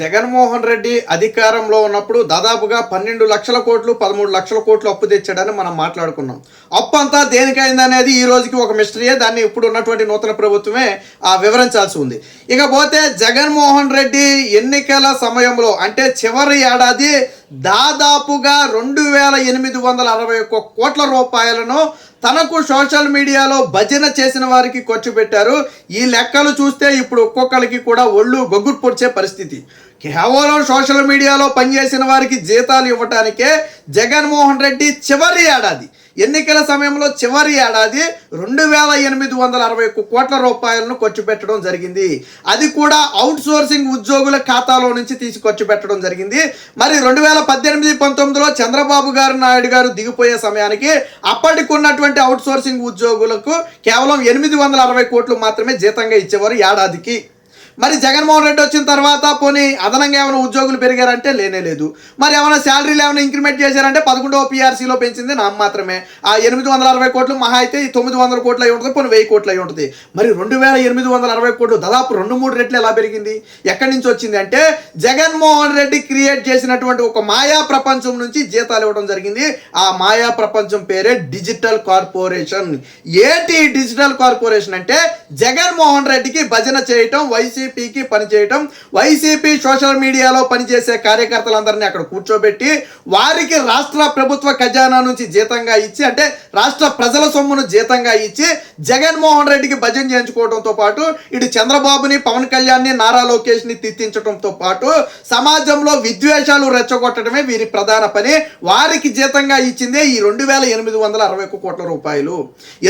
జగన్మోహన్ రెడ్డి అధికారంలో ఉన్నప్పుడు దాదాపుగా పన్నెండు లక్షల కోట్లు పదమూడు లక్షల కోట్లు అప్పు తెచ్చాడని మనం మాట్లాడుకున్నాం. అప్పు అంతా దేనికైందనేది ఈ రోజుకి ఒక మిస్టరీయే దాన్ని ఇప్పుడు ఉన్నటువంటి నూతన ప్రభుత్వమే ఆ వివరించాల్సి ఉంది. ఇకపోతే జగన్మోహన్ రెడ్డి ఎన్నికల సమయంలో అంటే చివరి ఏడాది దాదాపుగా రెండు వేల ఎనిమిది వందల అరవై ఒక్క కోట్ల రూపాయలను తనకు సోషల్ మీడియాలో భజన చేసిన వారికి ఖర్చు పెట్టారు. ఈ లెక్కలు చూస్తే ఇప్పుడు ఒక్కొక్కరికి కూడా ఒళ్ళు గొగ్గురు పొడిచే పరిస్థితి. కేవలం సోషల్ మీడియాలో పనిచేసిన వారికి జీతాలు ఇవ్వటానికే జగన్మోహన్ రెడ్డి చివరి ఏడాది. ఎన్నికల సమయంలో చివరి ఏడాది రెండు వేల ఎనిమిది వందల అరవై ఒక్క కోట్ల రూపాయలను ఖర్చు పెట్టడం జరిగింది. అది కూడా అవుట్ సోర్సింగ్ ఉద్యోగుల ఖాతాలో నుంచి తీసి ఖర్చు పెట్టడం జరిగింది. మరి రెండు వేల పద్దెనిమిది పంతొమ్మిదిలో చంద్రబాబు గారు నాయుడు గారు దిగిపోయే సమయానికి అప్పటికి ఉన్నటువంటి అవుట్ సోర్సింగ్ ఉద్యోగులకు కేవలం ఎనిమిది వందల అరవై కోట్లు మాత్రమే జీతంగా ఇచ్చేవారు ఏడాదికి. మరి జగన్మోహన్ రెడ్డి వచ్చిన తర్వాత పోనీ అదనంగా ఏమైనా ఉద్యోగులు పెరిగారంటే లేనే లేదు. మరి ఏమైనా శాలరీలు ఏమైనా ఇంక్రిమెంట్ చేశారంటే పదకొండవ పీఆర్సీలో పెంచింది నా మాత్రమే. ఆ ఎనిమిది వందల అరవై కోట్లు మహా అయితే ఈ తొమ్మిది వందల కోట్లు అయి ఉంటుంది పోనీ వెయ్యి కోట్లు అయి ఉంటుంది. మరి రెండు వేల ఎనిమిది వందల అరవై కోట్లు దాదాపు రెండు మూడు రెట్లు ఎలా పెరిగింది? ఎక్కడి నుంచి వచ్చింది అంటే జగన్మోహన్ రెడ్డి క్రియేట్ చేసినటువంటి ఒక మాయా ప్రపంచం నుంచి జీతాలు ఇవ్వడం జరిగింది. ఆ మాయా ప్రపంచం పేరే డిజిటల్ కార్పొరేషన్. ఏంటి డిజిటల్ కార్పొరేషన్ అంటే జగన్మోహన్ రెడ్డికి భజన చేయటం వైసీపీకి పనిచేయటం వైసీపీ సోషల్ మీడియాలో పనిచేసే కార్యకర్తలందరినీ అక్కడ కూర్చోబెట్టి వారికి రాష్ట్ర ప్రభుత్వ ఖజానా నుంచి జీతంగా ఇచ్చి అంటే రాష్ట్ర ప్రజల సొమ్మును జీతంగా ఇచ్చి జగన్మోహన్ రెడ్డికి భజన చేయించుకోవడంతో పాటు ఇటు చంద్రబాబుని పవన్ కళ్యాణ్ని నారా లోకేష్ని తిట్టించడంతో పాటు సమాజంలో విద్వేషాలు రెచ్చగొట్టడమే వీరి ప్రధాన పని. వారికి జీతంగా ఇచ్చిందే ఈ రెండు వేల ఎనిమిది వందల అరవై ఒక్క కోట్ల రూపాయలు.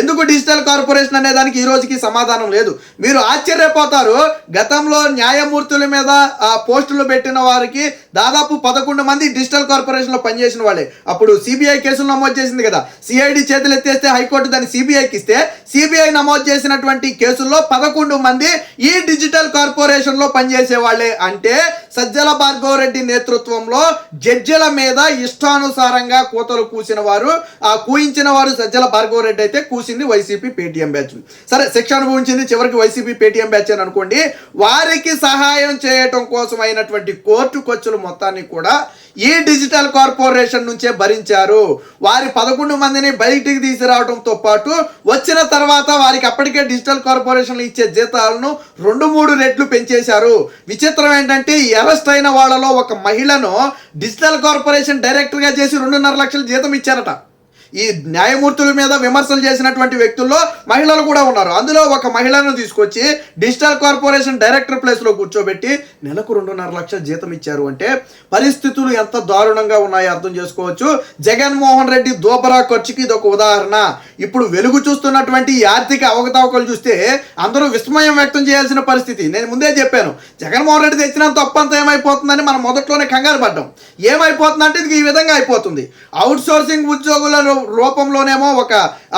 ఎందుకు డిజిటల్ కార్పొరేషన్ అనే దానికి ఈ రోజుకి సమాధానం లేదు? మీరు ఆశ్చర్యపోతారు. గతంలో న్యాయమూర్తుల మీద ఆ పోస్టులు పెట్టిన వారికి దాదాపు పదకొండు మంది డిజిటల్ కార్పొరేషన్లో పనిచేసిన వాళ్ళే. అప్పుడు సిబిఐ కేసులు నమోదు చేసింది కదా. సిఐడి చేతులు ఎత్తేస్తే హైకోర్టు దాన్ని సిబిఐకి ఇస్తే సిబిఐ నమోదు చేసినటువంటి కేసుల్లో పదకొండు మంది ఈ డిజిటల్ కార్పొరేషన్లో పనిచేసే వాళ్ళే. అంటే సజ్జల భార్గవ రెడ్డి నేతృత్వంలో జడ్జిల మీద ఇష్టానుసారంగా కూతలు కూసిన వారు ఆ కూయించిన వారు సజ్జల భార్గవ రెడ్డి అయితే కూసింది వైసీపీ పేటీఎం బ్యాచ్ సరే శిక్ష అనుభవించింది చివరికి వైసీపీ పేటీఎం బ్యాచ్ అని అనుకోండి. వారికి సహాయం చేయటం కోసం అయినటువంటి కోర్టు ఖర్చులు మొత్తాన్ని కూడా ఈ డిజిటల్ కార్పొరేషన్ నుంచే భరించారు. వారి పదకొండు మందిని బయటికి తీసుకురావడంతో పాటు వచ్చిన తర్వాత వారికి అప్పటికే డిజిటల్ కార్పొరేషన్లు ఇచ్చే జీతాలను రెండు మూడు రెట్లు పెంచేశారు. విచిత్రం ఏంటంటే అరెస్ట్ అయిన వాళ్ళలో ఒక మహిళను డిజిటల్ కార్పొరేషన్ డైరెక్టర్గా చేసి రెండున్నర లక్షల జీతం ఇచ్చారట. ఈ న్యాయమూర్తుల మీద విమర్శలు చేసినటువంటి వ్యక్తుల్లో మహిళలు కూడా ఉన్నారు. అందులో ఒక మహిళను తీసుకొచ్చి డిజిటల్ కార్పొరేషన్ డైరెక్టర్ ప్లేస్లో కూర్చోబెట్టి నెలకు రెండున్నర లక్షల జీతం ఇచ్చారు అంటే పరిస్థితులు ఎంత దారుణంగా ఉన్నాయో అర్థం చేసుకోవచ్చు. జగన్మోహన్ రెడ్డి దోబరా ఖర్చుకి ఇది ఒక ఉదాహరణ. ఇప్పుడు వెలుగు చూస్తున్నటువంటి ఈ ఆర్థిక అవకతవకలు చూస్తే అందరూ విస్మయం వ్యక్తం చేయాల్సిన పరిస్థితి. నేను ముందే చెప్పాను జగన్మోహన్ రెడ్డి తెచ్చినంత తప్పు ఏమైపోతుందని మనం మొదట్లోనే కంగారు పడ్డాం. ఏమైపోతుందంటే ఇది ఈ విధంగా అయిపోతుంది. అవుట్ సోర్సింగ్ ఉద్యోగుల రూపంలోనేమో ఒక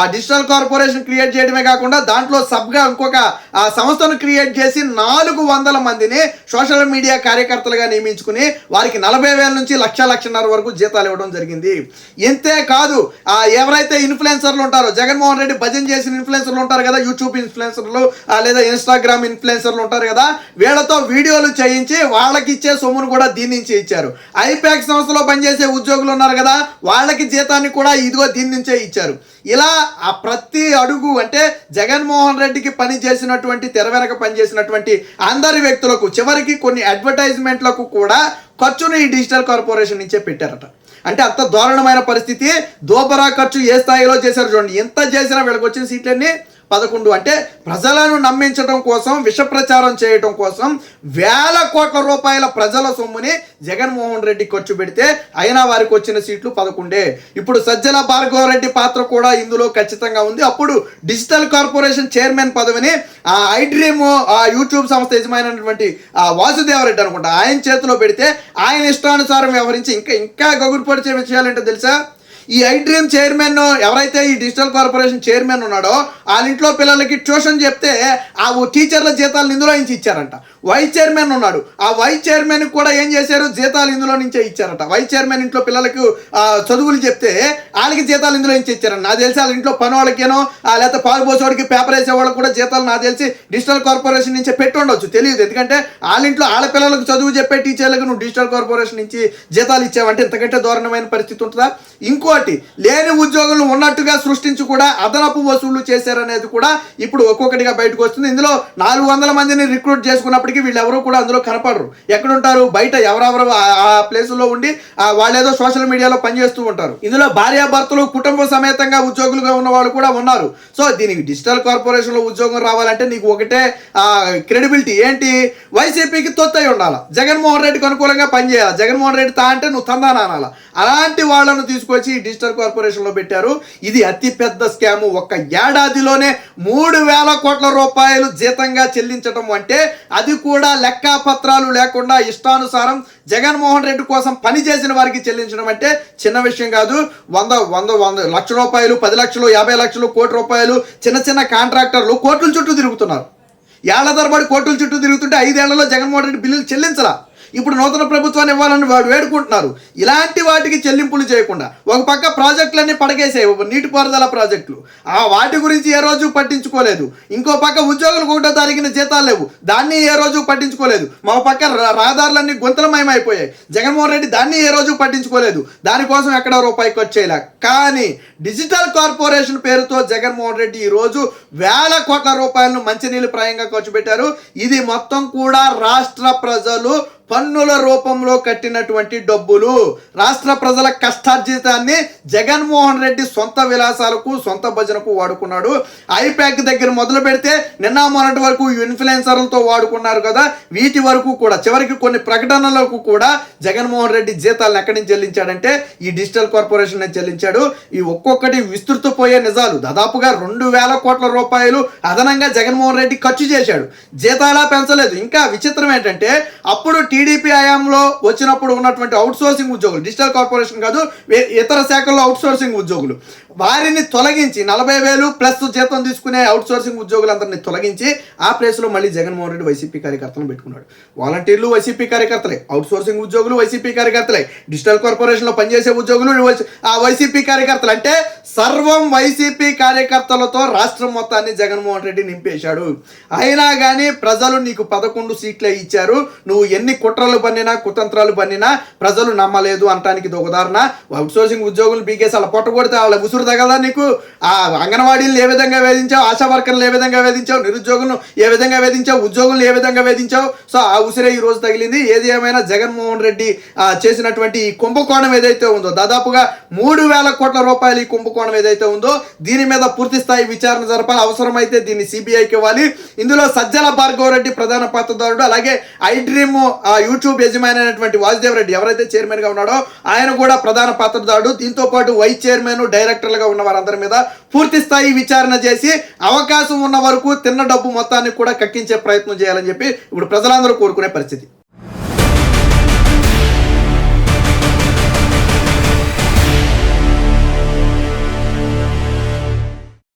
డిజిటల్ కార్పొరేషన్ క్రియేట్ చేయడమే కాకుండా దాంట్లో సబ్గా ఇంకొక ఆ, సంస్థను క్రియేట్ చేసి నాలుగు వందల మందిని సోషల్ మీడియా కార్యకర్తలుగా నియమించుకుని వారికి నలభై వేల నుంచి లక్ష లక్షన్నర వరకు జీతాలు ఇవ్వడం జరిగింది. ఇంతే కాదు ఎవరైతే ఇన్ఫ్లుయెన్సర్లు ఉంటారో జగన్మోహన్ రెడ్డి భజన చేసిన ఇన్ఫ్లుయెన్సర్లు ఉంటారు కదా యూట్యూబ్ ఇన్ఫ్లుయెన్సర్లు లేదా ఇన్స్టాగ్రామ్ ఇన్ఫ్లుయెన్సర్లు ఉంటారు కదా వీళ్ళతో వీడియోలు చేయించి వాళ్ళకి ఇచ్చే సొమ్మును కూడా దీని నుంచి ఇచ్చారు. ఐపాక్ సంస్థలో పనిచేసే ఉద్యోగులు ఉన్నారు కదా వాళ్ళకి జీతాన్ని కూడా ఇదిగో దీని నుంచే ఇచ్చారు. ఇలా ఆ ప్రతి అడుగు అంటే జగన్మోహన్ రెడ్డికి పని చేసినటువంటి తెర వెనక పనిచేసినటువంటి అందరి వ్యక్తులకు చివరికి కొన్ని అడ్వర్టైజ్మెంట్లకు కూడా ఖర్చును ఈ డిజిటల్ కార్పొరేషన్ నుంచే పెట్టారట. అంటే అంత దారుణమైన పరిస్థితి దోబరా ఖర్చు ఏ స్థాయిలో చేశారు చూడండి. ఎంత చేసినా వీళ్ళకి వచ్చిన సీట్లన్నీ పదకొండు అంటే ప్రజలను నమ్మించడం కోసం విష ప్రచారం చేయడం కోసం వేల కోట్ల రూపాయల ప్రజల సొమ్ముని జగన్మోహన్ రెడ్డి ఖర్చు పెడితే అయినా వారికి వచ్చిన సీట్లు పదకొండే. ఇప్పుడు సజ్జల భార్గవ రెడ్డి పాత్ర కూడా ఇందులో ఖచ్చితంగా ఉంది. అప్పుడు డిజిటల్ కార్పొరేషన్ చైర్మన్ పదవిని ఆ ఐడ్రీమ్ ఆ యూట్యూబ్ సంస్థ యజమానైనటువంటి ఆ వాసుదేవరెడ్డి అనుకుంటా ఆయన చేతిలో పెడితే ఆయన ఇష్టానుసారం వ్యవహరించి ఇంకా ఇంకా గగురుపరిచే విషయాలు ఏంటో తెలుసా? ఈ ఐ డ్రీమ్ చైర్మన్ ఎవరైతే ఈ డిజిటల్ కార్పొరేషన్ చైర్మన్ ఉన్నాడో వాళ్ళ ఇంట్లో పిల్లలకి ట్యూషన్ చెప్తే ఆ ఓ టీచర్ల జీతాలను ఇందులో నుంచి ఇచ్చారంట. వైస్ చైర్మన్ ఉన్నాడు. ఆ వైస్ చైర్మన్ కూడా ఏం చేశారు? జీతాలు ఇందులో నుంచే ఇచ్చారట. వైస్ చైర్మన్ ఇంట్లో పిల్లలకు చదువులు చెప్తే వాళ్ళకి జీతాలు ఇందులో నుంచి ఇచ్చారు నాకు తెలిసి వాళ్ళ ఇంట్లో పని వాళ్ళకేనో ఆ, లేకపోతే పాలు పోసేవాడికి పేపర్ వేసేవాళ్ళకి కూడా జీతాలు నాకు తెలిసి డిజిటల్ కార్పొరేషన్ నుంచే పెట్టి ఉండొచ్చు. తెలియదు. ఎందుకంటే వాళ్ళ ఇంట్లో వాళ్ళ పిల్లలకు చదువు చెప్పే టీచర్లకు నువ్వు డిజిటల్ కార్పొరేషన్ నుంచి జీతాలు ఇచ్చావంటే ఇంతకంటే దారుణమైన పరిస్థితి ఉంటుందా? ఇంకోటి లేని ఉద్యోగులు ఉన్నట్టుగా సృష్టించి కూడా అదనపు వసూళ్ళు చేశారనేది కూడా ఇప్పుడు ఒక్కొక్కటిగా బయటకు వస్తుంది. ఇందులో నాలుగు వందల మందిని రిక్రూట్ చేసుకున్నప్పటికీ వీళ్ళెవరూ కూడా అందులో కనపడరు. ఎక్కడుంటారు? బయట ఎవరెవరు ఆ- ప్లేసుల్లో ఉండి వాళ్ళేదో సోషల్ మీడియాలో పనిచేస్తూ ఉంటారు. ఇందులో భార్యాభర్తలు కుటుంబ సమేతంగా ఉద్యోగులుగా ఉన్న వాళ్ళు కూడా ఉన్నారు. సో దీనికి డిజిటల్ కార్పొరేషన్లో ఉద్యోగం రావాలంటే నీకు ఒకటే క్రెడిబిలిటీ. ఏంటి? వైసీపీకి తొత్తయి ఉండాలి. జగన్మోహన్ రెడ్డికి అనుకూలంగా పనిచేయాలి? జగన్మోహన్ రెడ్డి తా అంటే నువ్వు తందా నానాల? అలాంటి వాళ్ళను తీసుకొచ్చి డిజిటల్ కార్పొరేషన్లో పెట్టారు. ఇది అతి పెద్ద స్కాము. ఒక్క ఏడాదిలోనే మూడు వేల కోట్ల రూపాయలు జీతంగా చెల్లించడం అంటే అది కూడా లెక్కపత్రాలు లేకుండా ఇష్టానుసారం జగన్మోహన్ రెడ్డి కోసం పని చేసిన వారికి చెల్లించడం అంటే చిన్న విషయం కాదు. వంద వంద వంద లక్ష రూపాయలు పది లక్షలు యాభై లక్షలు కోటి రూపాయలు చిన్న చిన్న కాంట్రాక్టర్లు కోట్ల చుట్టూ తిరుగుతున్నారు. ఏళ్ళ తరబడి కోట్ల చుట్టూ తిరుగుతుంటే ఐదేళ్ళలో జగన్మోహన్ రెడ్డి బిల్లులు చెల్లించరా ఇప్పుడు నూతన ప్రభుత్వాన్ని ఇవ్వాలని వాడు వేడుకుంటున్నారు. ఇలాంటి వాటికి చెల్లింపులు చేయకుండా ఒక పక్క ప్రాజెక్టులన్నీ పడగేసే నీటిపారుదల ప్రాజెక్టులు. ఆ వాటి గురించి ఏ రోజు పట్టించుకోలేదు. ఇంకో పక్క ఉద్యోగులకు ఒకటో తారీఖున జీతాలు లేవు. దాన్ని ఏ రోజు పట్టించుకోలేదు. మా పక్క రహదారులన్నీ గుంతలమయమైపోయాయి. జగన్మోహన్ రెడ్డి దాన్ని ఏ రోజు పట్టించుకోలేదు. దానికోసం ఎక్కడ రూపాయి ఖర్చు చేయలే కానీ డిజిటల్ కార్పొరేషన్ పేరుతో జగన్మోహన్ రెడ్డి ఈ రోజు వేల కోట్ల రూపాయలను మంచినీళ్ళు ప్రాయంగా ఖర్చు పెట్టారు. ఇది మొత్తం కూడా రాష్ట్ర ప్రజలు పన్నుల రూపంలో కట్టినటువంటి డబ్బులు రాష్ట్ర ప్రజల కష్టార్జితాన్ని జగన్మోహన్ రెడ్డి సొంత విలాసాలకు సొంత భజనకు వాడుకున్నాడు. ఐప్యాక్ దగ్గర మొదలు పెడితే నిన్న మొన్నటి వరకు ఇన్ఫ్లుయెన్సర్లతో వాడుకున్నారు కదా. వీటి వరకు కూడా చివరికి కొన్ని ప్రకటనలకు కూడా జగన్మోహన్ రెడ్డి జీతాలను ఎక్కడి నుంచి చెల్లించాడంటే ఈ డిజిటల్ కార్పొరేషన్ నుంచి చెల్లించాడు. ఈ ఒక్కొక్కటి విస్తృతపోయే నిజాలు. దాదాపుగా రెండు వేల కోట్ల రూపాయలు అదనంగా జగన్మోహన్ రెడ్డి ఖర్చు చేశాడు. జీతాలా పెంచలేదు. ఇంకా విచిత్రం ఏంటంటే అప్పుడు టీడీపీ హయాంలో వచ్చినప్పుడు ఉన్నటువంటి అవుట్ సోర్సింగ్ ఉద్యోగులు డిజిటల్ కార్పొరేషన్ కాదు ఇతర శాఖల్లో అవుట్ సోర్సింగ్ ఉద్యోగులు. వారిని తొలగించి నలభై వేలు ప్లస్ జీతం తీసుకునే అవుట్ సోర్సింగ్ ఉద్యోగులందరినీ తొలగించి ఆ ప్లేస్లో మళ్ళీ జగన్మోహన్ రెడ్డి వైసీపీ కార్యకర్తలను పెట్టుకున్నాడు. వాలంటీర్లు వైసీపీ కార్యకర్తలే అవుట్ సోర్సింగ్ ఉద్యోగులు వైసీపీ కార్యకర్తలే డిజిటల్ కార్పొరేషన్లో పనిచేసే ఉద్యోగులు ఆ వైసీపీ కార్యకర్తలు. అంటే సర్వం వైసీపీ కార్యకర్తలతో రాష్ట్రం మొత్తాన్ని జగన్మోహన్ రెడ్డి నింపేశాడు. అయినా కానీ ప్రజలు నీకు పదకొండు సీట్లే ఇచ్చారు. నువ్వు ఎన్ని కుట్రలు పన్నినా కుతంత్రాలు పన్నినా ప్రజలు నమ్మలేదు అనటానికి ఇది ఒక ఉదాహరణ. అవుట్ సోర్సింగ్ ఉద్యోగులు బీకేసి అలా పొట్ట కొడితే వాళ్ళ ఉసురు తగదా నీకు? ఆ అంగన్వాడీలు ఏ విధంగా వేధించావు? ఆశా వర్కర్లు ఏ విధంగా వేధించావు? నిరుద్యోగులను ఏ విధంగా వేధించావు? ఉద్యోగులను ఏ విధంగా వేధించావు? సో ఆ ఉసిరే ఈ రోజు తగిలింది. ఏది ఏమైనా జగన్మోహన్ రెడ్డి చేసినటువంటి ఈ కుంభకోణం ఏదైతే ఉందో దాదాపుగా మూడు వేల కోట్ల రూపాయలు ఈ కుంభకోణం ఏదైతే ఉందో దీని మీద పూర్తి స్థాయి విచారణ జరపాలి. అవసరమైతే దీన్ని సిబిఐకి ఇవ్వాలి. ఇందులో సజ్జల భార్గవరెడ్డి ప్రధాన పాత్రదారుడు అలాగే ఐ డ్రీమ్ ఆ, యూట్యూబ్ యజమాని అయినటువంటి వాసుదేవ్ రెడ్డి ఎవరైతే చైర్మన్గా ఉన్నాడో ఆయన కూడా ప్రధాన పాత్రదారుడు దీంతో పాటు వైస్ చైర్మన్ డైరెక్టర్లుగా ఉన్న వారందరి మీద పూర్తి స్థాయి విచారణ చేసి అవకాశం ఉన్న వరకు తిన్న డబ్బు మొత్తాన్ని కూడా కక్కించే ప్రయత్నం చేయాలని చెప్పి ఇప్పుడు ప్రజలందరూ కోరుకునే పరిస్థితి.